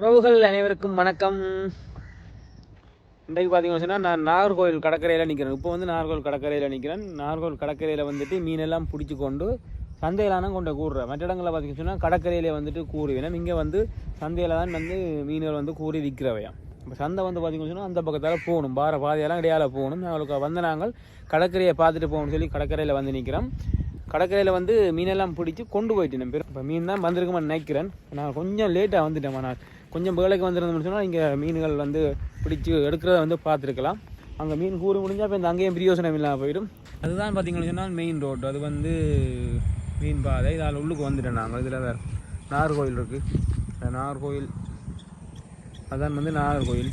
உறவுகள் அனைவருக்கும் வணக்கம். இன்றைக்கு பார்த்தீங்கன்னு சொன்னால் நான் நாகர்கோவில் கடற்கரையில் நிற்கிறேன் இப்போ வந்து நாகர்கோவில் கடற்கரையில் நிற்கிறேன் நாகர்கோவில் கடற்கரையில் வந்துட்டு மீனெல்லாம் பிடிச்சி கொண்டு சந்தையிலான கொண்டு கூறுறேன் மற்ற இடங்களில் பார்த்தீங்கன்னு சொன்னால் கடற்கரையிலே வந்துட்டு கூறுவேன் இங்கே வந்து சந்தையில் தான் வந்து மீன்கள் வந்து கூறி விற்கிறவையாம் இப்போ சந்தை வந்து பார்த்தீங்கன்னு சொன்னால் அந்த பக்கத்தால் போகணும். பார பாதையெல்லாம் இடையால போகணும். அவளுக்கு வந்து நாங்கள் கடற்கரையை பார்த்துட்டு போகணும்னு சொல்லி கடற்கரையில் வந்து நிற்கிறோம் கடற்கரையில் வந்து மீனெல்லாம் பிடிச்சி கொண்டு போயிட்டு நம்ம இப்போ மீன் தான் வந்திருக்குமா நினைக்கிறேன். நான் கொஞ்சம் லேட்டாக வந்துட்டேன் நான் கொஞ்சம் வேலைக்கு வந்திருந்தோம்னு சொன்னால் இங்கே மீன்கள் வந்து பிடிச்சி எடுக்கிறத வந்து பார்த்துருக்கலாம். அங்கே மீன் கூறு முடிஞ்சால் இப்போ இந்த அங்கேயும் பிரியோசனம் இல்லாமல் போயிடும். அதுதான் பார்த்தீங்கன்னு சொன்னால் மெயின் ரோடு அது வந்து மீன் பாதை. இதால் உள்ளுக்கு வந்துட்டேன் நாங்கள். இதில் வேறு நாகர்கோயில் இருக்குது நாகர்கோவில் அதான் வந்து நாகர்கோவில்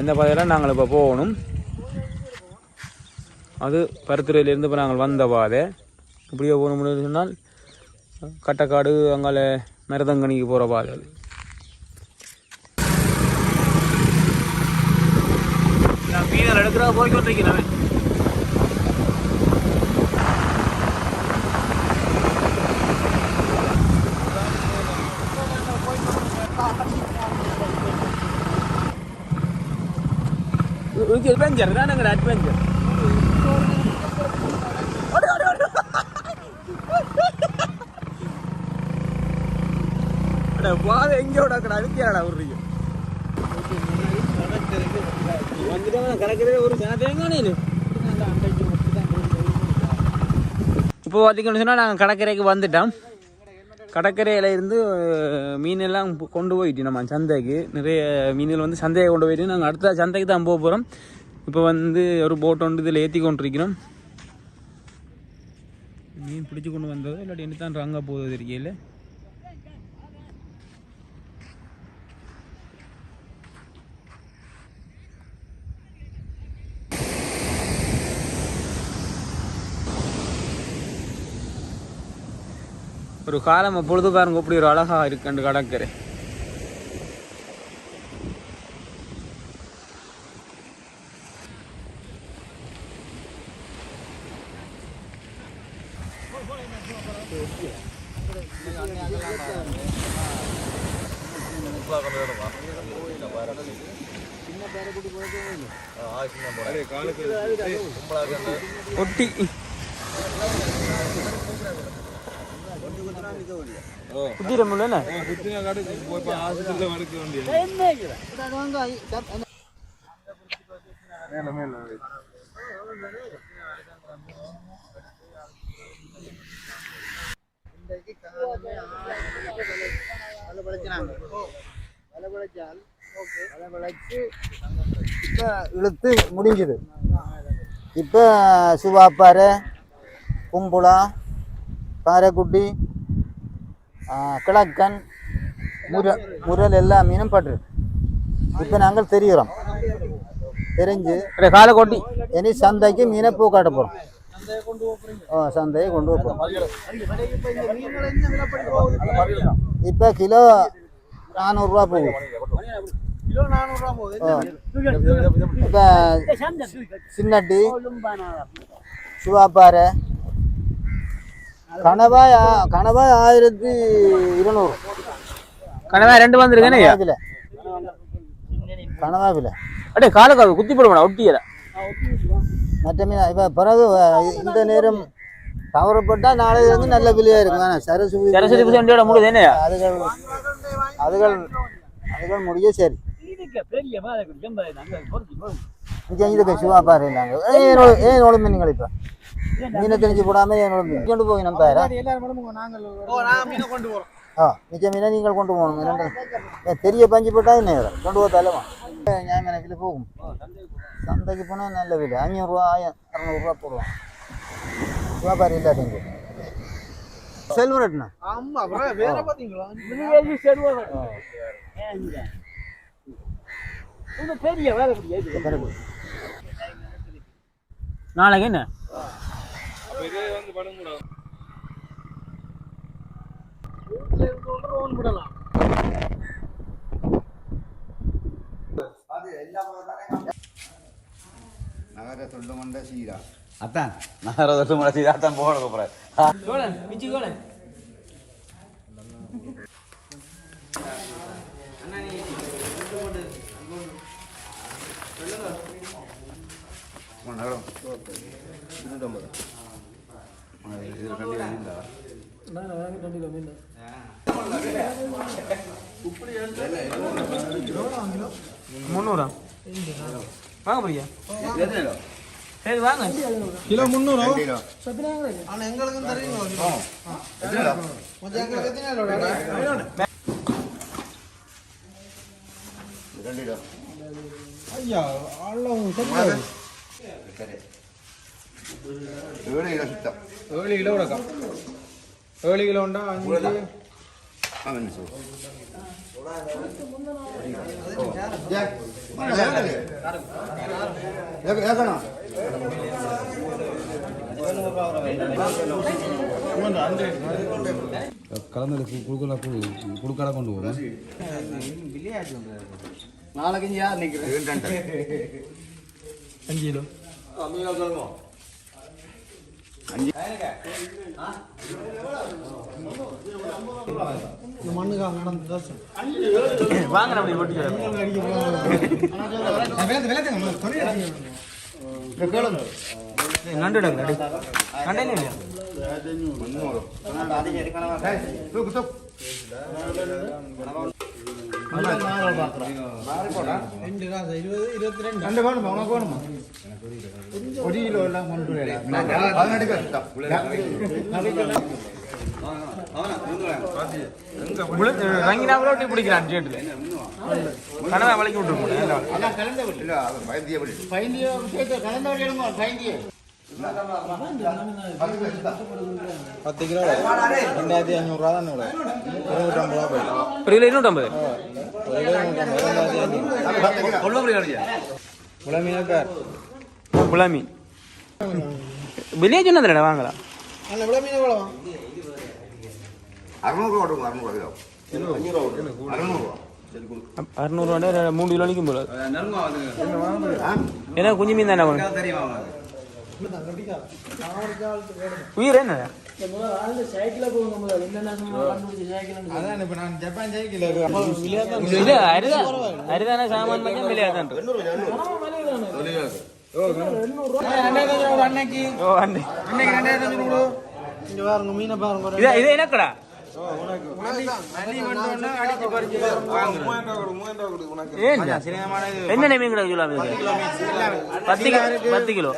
இந்த- பாதையெல்லாம் நாங்கள் இப்போ போகணும். அது பருத்துறையிலேருந்து இப்போ நாங்கள் வந்த பாதை. இப்படியே போகணும்னு சொன்னால் கட்டக்காடு அங்கால மருதங்கனிக்கு போகிற பாதை அது. நான் எடுக்கிறா கொண்டிருக்கிறேன் அட்வென்ச்சர் தான் எங்கள் அட்வென்ச்சர் பாதை எங்கேயோட அழுத்தியாடா விடுறீங்க வந்துட்டு ஒரு தேங்கானே இப்போ பார்த்தீங்கன்னு சொன்னால் நாங்கள் கடற்கரைக்கு வந்துட்டோம் கடற்கரையில் இருந்து மீனெல்லாம் கொண்டு போயிட்டு நம்ம சந்தைக்கு. நிறைய மீன்கள் வந்து சந்தையை கொண்டு போயிட்டு நாங்கள் அடுத்த சந்தைக்கு தான் போக போகிறோம் இப்போ வந்து ஒரு போட் ஒன்று இதில் ஏற்றி கொண்டிருக்கிறோம். மீன் பிடிச்சி கொண்டு வந்ததோ இல்லாட்டி என்ன தான் ரங்க போகுது தெரியல. ஒரு காலம் பொழுது பாருங்க இப்படி ஒரு அழகா இருக்குண்டு கடற்கரை. ஒட்டி. குத்திர முடியல இப்போ இழுத்து முடிஞ்சுது. இப்போ சுவாப்பாறை கும்புளா காரைக்குட்டி கிழக்கன் முர முரல் எல்லா மீனும் பட்டு. இப்போ நாங்கள் தெரிகிறோம் தெரிஞ்சு காலை கொட்டி. இனி சந்தைக்கு மீனை பூ காட்ட போகிறோம் சந்தையை கொண்டு போகிறோம் இப்போ கிலோ நானூறுரூவா போகுது. இப்போ சின்னட்டி சுவாப்பாறை கணவாய் ஆ- கணவாய் ஆயிரத்தி இருநூறு. கனவா ரெண்டு வந்திருக்கேனே விலை கணவா விலை அடே காலை கால் குத்தி போடுவா ஒட்டியல. மற்ற மீன் இப்போ பிறகு இந்த நேரம் தவறப்பட்டால் நாளைக்கு வந்து நல்ல விலையாக இருக்கும். ஆனால் சரசு சரஸ்வதி பூஜை வண்டியோட முழுது என்ன அதுகள் அதுகள் அதுகள் முடிய சரி. இங்கே இதுக்கு சிவா பாரு நாங்கள் ஏன் ஒழுங்கு நீங்கள் இப்போ? மீனை தெரிஞ்சு ஒழுங்கு கொண்டு போய் நம்ம பேர. ஆ மிச்ச மீனை நீங்கள் கொண்டு போகணும் தெரிய பஞ்சு போட்டால் என்ன கொண்டு போக தலைவா எனக்கு போகும். சந்தைக்கு போனால் நல்ல விலை. அஞ்சூறுரூவா ஆயிரம் அறநூறுரூவா போடுவோம் சிவா பாரு இல்லாட்டிங்க செல்வரட்னா நாளைக்கு என்ன? இதே வந்து படம் கூடாது நகர சொல்ல மாட்டா சீரா அத்தான் நகர சொல்ல மாட்டா சீரா அத்தான் போட போறேன் முந்நூறா வாங்க பிரியா சரி வாங்க கிலோ முந்நூறு கிலோ ஆனா எங்களுக்கும் தெரியும் கொஞ்சம் எங்களுக்கு எத்தனை ரெண்டு கிலோ ஐயா அவ்வளவு செட்டு சரி ஏழு கிலோ சுத்தம். ஏழு கிலோ கிடக்கா ஏழு கிலோ உண்டா? அஞ்சு அவன் சொல் ஏக்கணும் கலந்து குழுக்கடை குழுக்கடை கொண்டு போகணும் நாளைக்கு அஞ்சு கிலோ. வாங்க அப்படி போட்டு நண்டு நண்டு நண்டே இல்லையா தூக்கு தூக்கு ரெண்டு வேணுமா உனக்கு வேணுமா? ஒரு கிலோ எல்லாம் பதினெட்டு கிலோ சுத்தம் ரங்கினா கூட ஒட்டி பிடிக்கிறான் சேட்டுல கனவா வளைக்கி விட்டுருக்கோம். இல்ல அவன் பயந்திய படி பத்து கிலோ ரெண்டாயிரத்தி அஞ்சூறுரூவா தான் இவ்வளோ இருநூற்றம்பது ரூபா போயிடும் ஒரு கிலோ இருநூற்றம்பது ஒரு கிலோ நூற்றம்பது ரெண்டாயிரத்தி அஞ்சூறு கொள்ள முடியாது உலமையா பேர் புலாமி வெளியே சொன்னதுலடா வாங்கலாம் அந்த விளமீன் எவ்வளோ அறுநூறு ரூபா கொடுங்க அறுநூறு ரூபா அறுநூறு அறுநூறுவாண்டா மூணு கிலோ நிற்கும் போல ஏன்னா குஞ்சு மீன் தானே உயிர் என்ன அரிதான சாமான் மட்டும் விளையாதான் அன்னைக்கு ஓ அண்ணே அன்னைக்கு ரெண்டாயிரத்தி அஞ்சூறு இங்க பாருங்க மீனை பாருங்க இது இது என்னக்கடா? ஏன் என்ன மீன் கிடக்கு சொல்லாம பத்து கிலோ பத்து கிலோ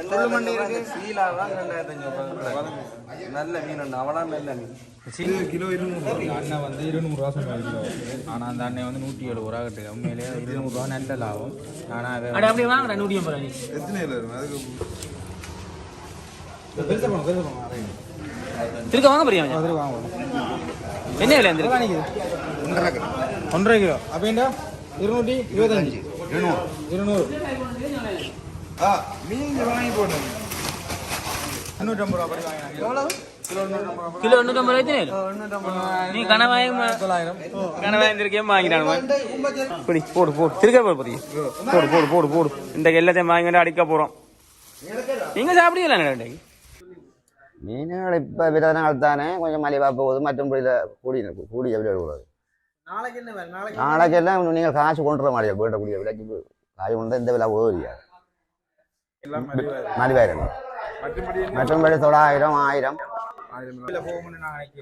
நல்ல மீன் அவனா நல்ல மீன் கிலோ. இருநூறு அண்ணன் வந்து இருநூறுவா சொன்னார் கிலோ ஆனால் அந்த அண்ணன் வந்து நூற்றி ஏழு ரூபா கட்டு உண்மையிலேயே இருநூறுவா நல்ல லாபம் ஆனால் அதை அட அப்படியே வாங்கடா நூற்றி ஐம்பது நீ பெருசா போகணும் பெருசா திருக்க வாங்க பிரியா அது வாங்கணும் என்ன விலை அந்த ஒன்றரை கிலோ. ஒன்றரை கிலோ அப்படின்டா இருநூற்றி இருபத்தஞ்சு. இருநூறு. இருநூறு ஆ மீன் வாங்கி போடணும் எண்ணூற்றம்பது ரூபா படி வாங்கினாங்க. எவ்வளவு? கிலோ எண்ணூற்றம்பது ரூபாய் நீ கனவாயும் தொள்ளாயிரம் கனவாயம் திருக்கையும் வாங்கிட்டானுங்க இப்படி போடு போடு திருக்க போடு போடு. போடு போடு போடு இந்த எல்லாத்தையும் வாங்கி வந்து அடிக்க போறோம். நீங்க சாப்பிடுவீங்களா மீன்கள் இப்போ விதங்கள் தானே கொஞ்சம் மலிவாக போகுது. மற்றபடி கூடிய கூடிய விலை கூடாது நாளைக்கு என்ன வேலை? நாளைக்கு நாளைக்கெல்லாம் நீங்கள் காசு கொண்டு வர மாட்டீங்க வேண்டக்கூடிய விலைக்கு காசு கொண்டு இந்த விலை எல்லாம் மலிவாக மலிவாயிரம் மற்றபடி தொள்ளாயிரம் ஆயிரம்.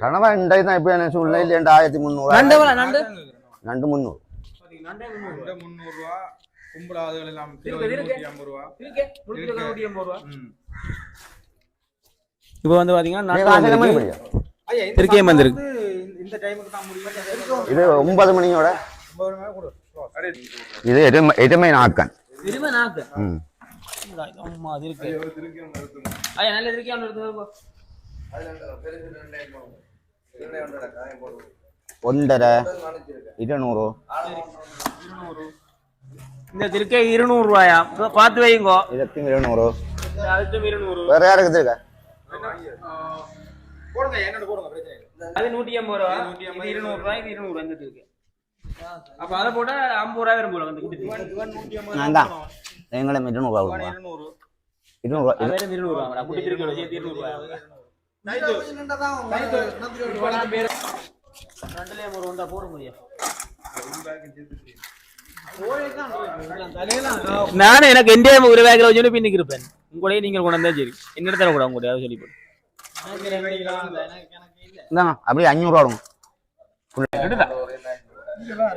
கனவா இன்றைக்கு தான் இப்போ என்ன சூழ்நிலை இல்லை ஆயிரத்தி முந்நூறு. நண்டு முந்நூறு. கும்பலாதுகள் எல்லாம் கிலோ இருக்கு, இருக்கு. இருநூற்றி ஐம்பது ரூபா ம் இப்போ வந்து பாத்தீங்கன்னா நீ நாட்டு காசு என்ன வந்திருக்கு. இது ஒன்பது மணியோட. இது எருமை எருமை நாக்கன் இருமை நாக்கு ம் அம்மா அது இருக்கு. ஐயா நல்ல இருக்கே ஒன்று எடுத்து போ. ஒன்றரை இருநூறு. இந்த திருக்கை இருநூறு ரூபாயா? பார்த்து வைங்கோ. இதற்கும் இருநூறு. அதுக்கும் இருநூறு. வேற யாருக்கு இருக்கா போடுங்க என்னோட போடுங்க பிரச்சனை இல்லை. அது நூற்றி ஐம்பது ரூபா. இது இருநூறு ரூபாய் இது இருநூறு வந்துட்டு இருக்கு. அப்ப அதை போட்டா ஐம்பது ரூபாய் வரும் போல வந்து குட்டி நான் தான். எங்களும் இருநூறுவா கொடுங்க. இருநூறு. இருநூறுவா இது அதாயிரம் இருநூறுவா குட்டி திருக்கி சேர்த்து இருநூறுவா ரெண்டுலேயும் ஒரு ஒன்றா போட முடியும். நானே எனக்கு எந்த ஒரு பேக்கில் வச்சு பின்னுக்கு இருப்பேன். உங்களையும் நீங்கள் கொண்டு வந்தா சரி. என்ன இடத்துல கூட உங்களுடைய அதை சொல்லி இந்தாங்க அப்படியே அஞ்சூறுவா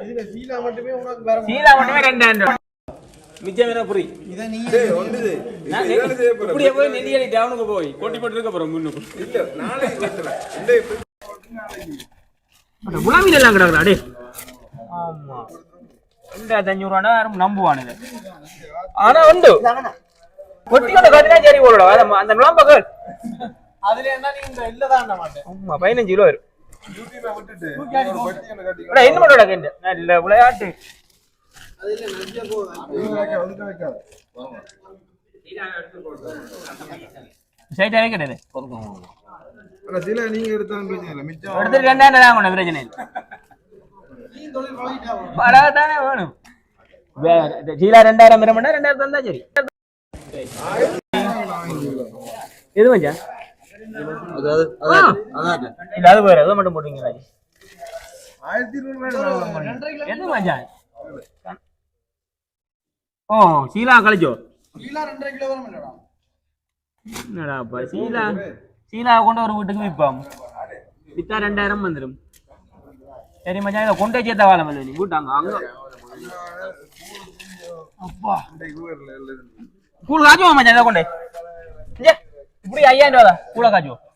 இதுல சீலா மட்டுமே மிச்சம் புரி. இப்படியே போய் நெல்லியடி டவுனுக்கு போய். கொட்டி போட்டு இருக்க போறோம் முன்னுக்கு இல்ல நாளைக்கு வெட்டுறேன். இந்த முலாமீன் எல்லாம் கிடக்குறா டே ஆமா. ரெண்டாயிரத்தி அஞ்சூறுவானா யாரும் நம்புவானுங்க. ஆனா உண்டு. கொட்டி கொண்ட கட்டினா சரி போடுடா அந்த- அந்த நுழம்பகள் அதுல என்ன நீ இந்த இல்லதான் மாட்டேன். ஆமா பதினஞ்சு கிலோ வரும். நல்ல விளையாட்டு. ஒதுக்க வைக்க, ஒதுக்க வைக்காத. சைட்டாவே கிடையாது. ஆனா சில நீங்க எடுத்தாலும் பிரச்சனை இல்லை மிச்சம் எடுத்துட்டு ரெண்டாயிரம் தான் கொண்ட பிரச்சனை இல்லை. பரவாயில்ல வேணும். சீலா ரெண்டாயிரம் மாட்டா ரெண்டாயிரம் தந்தா சரி. எது ஆ. இல்ல அது வேற எது மட்டும் போட்டீங்களா எது மச்சான் ஓ கழிச்சோ என்னடாப்பா சீலா கொண்டு ஒரு வீட்டுக்கு விற்பாம் வித்தா ரெண்டாயிரம் வந்துடும் சரி மச்சான் இதை கொண்டே சேர்த்த வாழ வந்து நீ கூட்டாங்க அங்க அப்பா கூழ் காய்ச்சுவோம் மச்சான் இதை கொண்டே இங்க, இப்படி ஐயாயிரம் ரூபா கூழ காய்ச்சுவோம்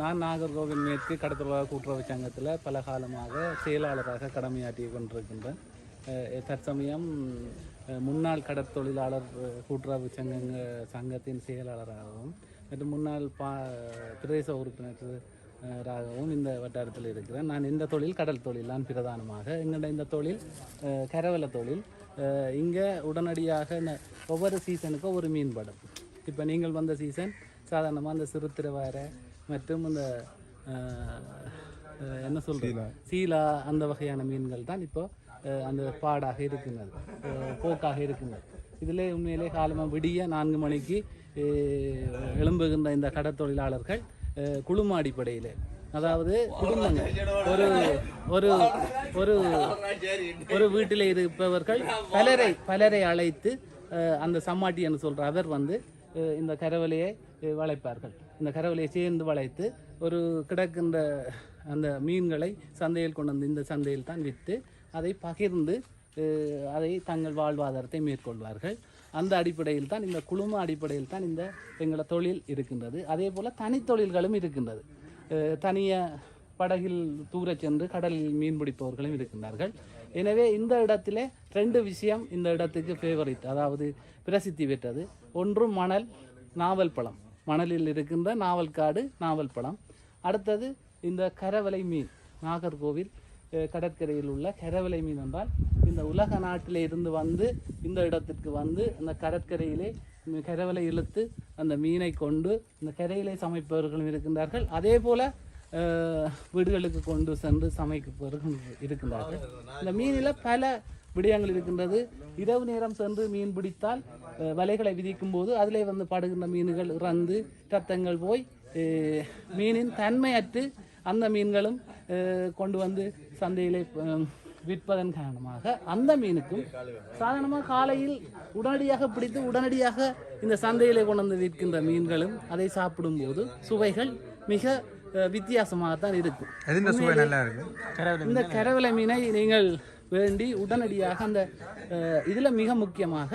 நான் நாகர்கோவில் மேற்கு கடத்தொழிலாளர் கூட்டுறவு சங்கத்தில் பல காலமாக செயலாளராக கடமையாற்றி கொண்டிருக்கின்றேன். அஹ் தற்சமயம் அஹ் முன்னாள் கடற்தொழிலாளர் அஹ், கூட்டுறவு சங்கங்க சங்கத்தின் செயலாளராகவும் மற்றும் முன்னாள் பா பிரதேச உறுப்பினராகவும் இந்த வட்டாரத்தில் இருக்கிறேன். நான் இந்த தொழில் கடல் தொழில் தான் பிரதானமாக. எங்களோட இந்த தொழில் கரவல தொழில். இங்கே உடனடியாக ஒவ்வொரு சீசனுக்கும் ஒரு மீன் படம். இப்போ நீங்கள் வந்த சீசன் சாதாரணமாக அந்த சிறுத்திரை வார மற்றும் இந்த என்ன சொல்றது? சீலா. அந்த வகையான மீன்கள் தான் இப்போ அஹ், அந்த பாடாக இருக்கின்றது. போக்காக இருக்கின்றது. இதில் உண்மையிலே காலமாக விடிய நான்கு மணிக்கு எழும்புகின்ற இந்த கடற்தொழிலாளர்கள் அஹ், குழும அடிப்படையில் அதாவது குடும்பங்கள் ஒரு ஒரு ஒரு ஒரு வீட்டில் இருப்பவர்கள் பலரை பலரை அழைத்து அந்த சம்மாட்டி என்று சொல்கிற அவர் வந்து இந்த கரவலையை வளைப்பார்கள். இந்த கரவலையை சேர்ந்து வளைத்து ஒரு கிடக்கின்ற அந்த மீன்களை சந்தையில் கொண்டு வந்து இந்த சந்தையில் தான் விற்று அதை பகிர்ந்து அதை தங்கள் வாழ்வாதாரத்தை மேற்கொள்வார்கள். அந்த அடிப்படையில் தான் இந்த குழும அடிப்படையில் தான் இந்த எங்களோட தொழில் இருக்கின்றது. அதே போல் தனித்தொழில்களும் இருக்கின்றது. தனிய படகில் தூரச் சென்று கடலில் மீன் பிடிப்பவர்களும் இருக்கின்றார்கள். எனவே இந்த இடத்திலே ரெண்டு விஷயம் இந்த இடத்துக்கு ஃபேவரிட் அதாவது பிரசித்தி பெற்றது. ஒன்று மணல் நாவல் பழம். மணலில் இருக்கின்ற நாவல் காடு நாவல் பழம். அடுத்தது இந்த கரவலை மீன். நாகர்கோவில் கடற்கரையில் உள்ள கரவலை மீன் என்றால் இந்த உலக நாட்டில் இருந்து வந்து இந்த இடத்திற்கு வந்து அந்த கடற்கரையிலே கரவலை இழுத்து அந்த மீனை கொண்டு இந்த கரையிலே சமைப்பவர்களும் இருக்கின்றார்கள். அதே போல வீடுகளுக்கு கொண்டு சென்று சமைப்பவர்களும் இருக்கின்றார்கள். இந்த மீனில் பல விடயங்கள் இருக்கின்றது. இரவு நேரம் சென்று மீன் பிடித்தால் வலைகளை விதிக்கும் போது அதிலே வந்து படுகின்ற மீன்கள் இறந்து ரத்தங்கள் போய் மீனின் தன்மையற்று அந்த மீன்களும் கொண்டு வந்து சந்தையிலே விற்பதன் காரணமாக அந்த மீனுக்கும் சாதாரணமாக காலையில் உடனடியாக பிடித்து உடனடியாக இந்த சந்தையிலே கொண்டு வந்து விற்கின்ற மீன்களும் அதை சாப்பிடும்போது சுவைகள் மிக அஹ், வித்தியாசமாகத்தான் இருக்கும். இந்த கரவலை மீனை. நீங்கள் வேண்டி உடனடியாக அந்த இதுல மிக முக்கியமாக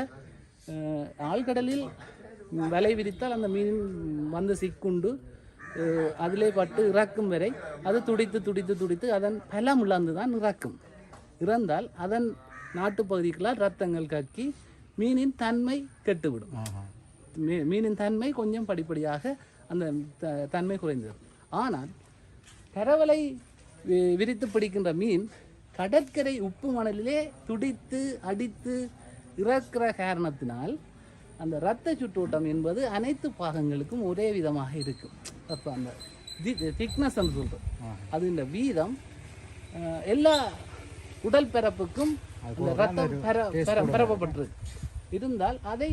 ஆழ்கடலில் வலை விரித்தால் அந்த மீன் வந்து சிக்குண்டு அதிலே பட்டு இறக்கும் வரை அது துடித்து துடித்து துடித்து அதன் பலம் இழந்து தான் இறக்கும். இறந்தால் அதன் நாட்டுப்பகுதிகளால் ரத்தங்கள் கக்கி மீனின் தன்மை கெட்டுவிடும். மீனின் தன்மை கொஞ்சம் படிப்படியாக அந்த த- தன்மை குறைந்துவிடும் ஆனால் கரவலை வி- விரித்து பிடிக்கின்ற மீன் கடற்கரை உப்பு மணலிலே துடித்து அடித்து இறக்கிற காரணத்தினால் அந்த இரத்த சுற்றோட்டம் என்பது அனைத்து பாகங்களுக்கும் ஒரே விதமாக இருக்கும். அப்போ அந்த திக்னஸ் சொல்கிறோம் அது இந்த வீதம் எல்லா உடல் பிறப்புக்கும் அந்த ரத்தம் பெற பரப்பப்பட்டிருக்கு இருந்தால் அதை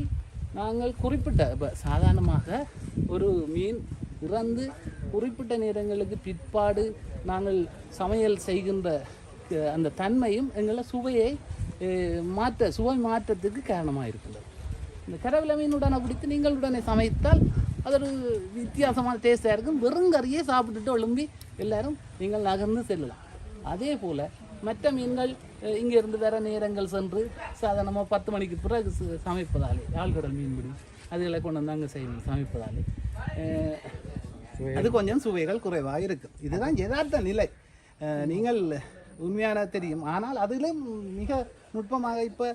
நாங்கள் குறிப்பிட்ட இப்போ சாதாரணமாக ஒரு மீன் இறந்து குறிப்பிட்ட நேரங்களுக்கு பிற்பாடு நாங்கள் சமையல் செய்கின்ற அந்த தன்மையும் எங்களை சுவையை மாற்ற சுவை மாற்றத்துக்கு காரணமாக இருக்கின்றது. இந்த கடவுள மீனுடனே பிடித்து நீங்கள் உடனே சமைத்தால் அது ஒரு வித்தியாசமான டேஸ்டாக இருக்கும். வெறும் கறியே சாப்பிட்டுட்டு எழும்பி எல்லாரும் நீங்கள் நகர்ந்து செல்லலாம். அதே போல் மற்ற மீன்கள் இங்கேருந்து வேறு நேரங்கள் சென்று சாதாரணமாக பத்து மணிக்கு பிறகு சமைப்பதாலே ஆழ்கடல் மீன்பிடி அதுகளை கொண்டு வந்து அங்கே செய்யணும் சமைப்பதாலே. அது கொஞ்சம் சுவைகள் குறைவாக இருக்கும். இதுதான் யதார்த்த நிலை. நீங்கள் உண்மையான தெரியும். ஆனால் அதிலும் மிக நுட்பமாக இப்போ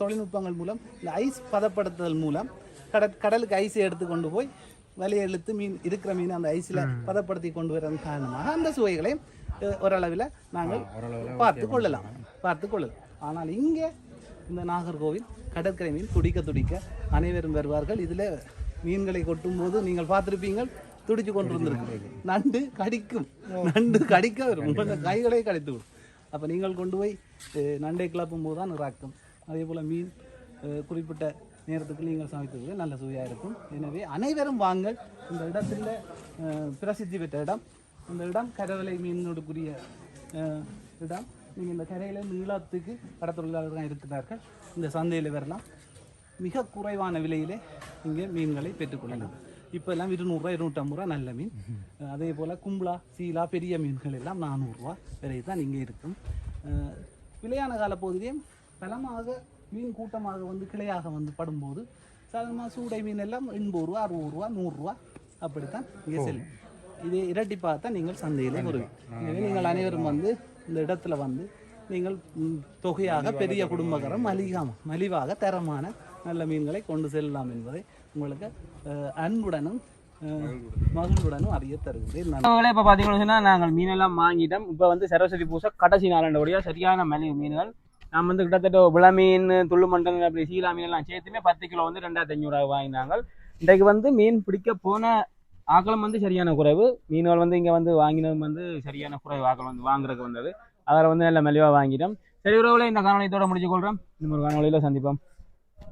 தொழில்நுட்பங்கள் மூலம் இந்த ஐஸ் பதப்படுத்துதல் மூலம் கடல் கடலுக்கு ஐஸை எடுத்து கொண்டு போய் வலையை இழுத்து மீன் இருக்கிற மீன் அந்த ஐஸில் பதப்படுத்தி கொண்டு வரதன் காரணமாக அந்த சுவைகளையும் ஓரளவில் நாங்கள் பார்த்து கொள்ளலாம். பார்த்து கொள்ளலாம். ஆனால் இங்கே இந்த நாகர்கோவில் கடற்கரை மீன் துடிக்க துடிக்க அனைவரும் வருவார்கள். இதில் மீன்களை கொட்டும் போது நீங்கள் பார்த்திருப்பீங்கள் துடிச்சு கொண்டிருந்திருக்கு நண்டு கடிக்கும். நண்டு கடிக்க வரும். உங்களோட கைகளே கடித்து விடும். அப்போ நீங்கள் கொண்டு போய் நண்டை கிளப்பும் போது தான் இறாக்கும். அதே போல் மீன் குறிப்பிட்ட நேரத்துக்கு நீங்கள் சமைத்தது நல்ல சுவையாக இருக்கும். எனவே அனைவரும் வாங்கள் இந்த இடத்துல பிரசித்தி பெற்ற இடம். இந்த இடம் கரவலை மீனோடுக்குரிய இடம். நீங்கள் இந்த கரையில் நீளத்துக்கு கடத்தொழிலாளர்கள் இருக்கிறார்கள். இந்த சந்தையில் வரலாம். மிக குறைவான விலையிலே இங்கே மீன்களை பெற்றுக்கொள்ளலாம் இப்போ எல்லாம் இருநூறுவா இருநூற்றம்பது ரூபா நல்ல மீன். அதே போல் கும்பலா சீலா பெரிய மீன்கள் எல்லாம் நானூறுரூவா விலை தான் இங்கே இருக்கும். அஹ் விலையான காலப்பகுதியிலும் பலமாக மீன் கூட்டமாக வந்து கிளையாக வந்து படும்போது சாதாரணமாக சூடை மீன் எல்லாம் எண்பது ரூபா அறுபது ரூபா நூறுரூவா அப்படித்தான் இங்கே செல்லும் இதே இரட்டிப்பாக தான் நீங்கள் சந்தையிலே வருவீங்க எனவே நீங்கள் அனைவரும் வந்து இந்த இடத்துல வந்து நீங்கள் தொகையாக பெரிய குடும்பக்கரம் மலிகாம மலிவாக தரமான நல்ல மீன்களை கொண்டு செல்லலாம் என்பதை உங்களுக்கு அஹ், அன்புடனும் அஹ், மகிழ்வுடனும் அறிய. அவங்களே இப்போ பார்த்தீங்கன்னு நாங்கள் மீனெல்லாம் வாங்கிட்டோம். இப்போ வந்து சரஸ்வதி பூசை கடைசி நாளண்டபடியாக சரியான மலிவு மீன்கள் நான் வந்து கிட்டத்தட்ட விள மீன் துள்ளு மண்டல் அப்படி சீலா மீன் எல்லாம் சேர்த்துமே பத்து கிலோ வந்து ரெண்டாயிரத்தி ஐநூறுரூவா வாங்கினாங்க. இன்றைக்கு வந்து மீன் பிடிக்க போன ஆக்கலம் வந்து சரியான குறைவு. மீன்கள் வந்து இங்கே வந்து வாங்கினது வந்து சரியான குறைவு. ஆக்கள் வந்து வாங்குறதுக்கு வந்தது. அதில் வந்து நல்ல மலிவாக வாங்கிட்டோம். சரி உறவுல இந்த காணொலியத்தோட முடிச்சு கொள்கிறோம் இன்னொரு காணொலியில் சந்திப்போம்.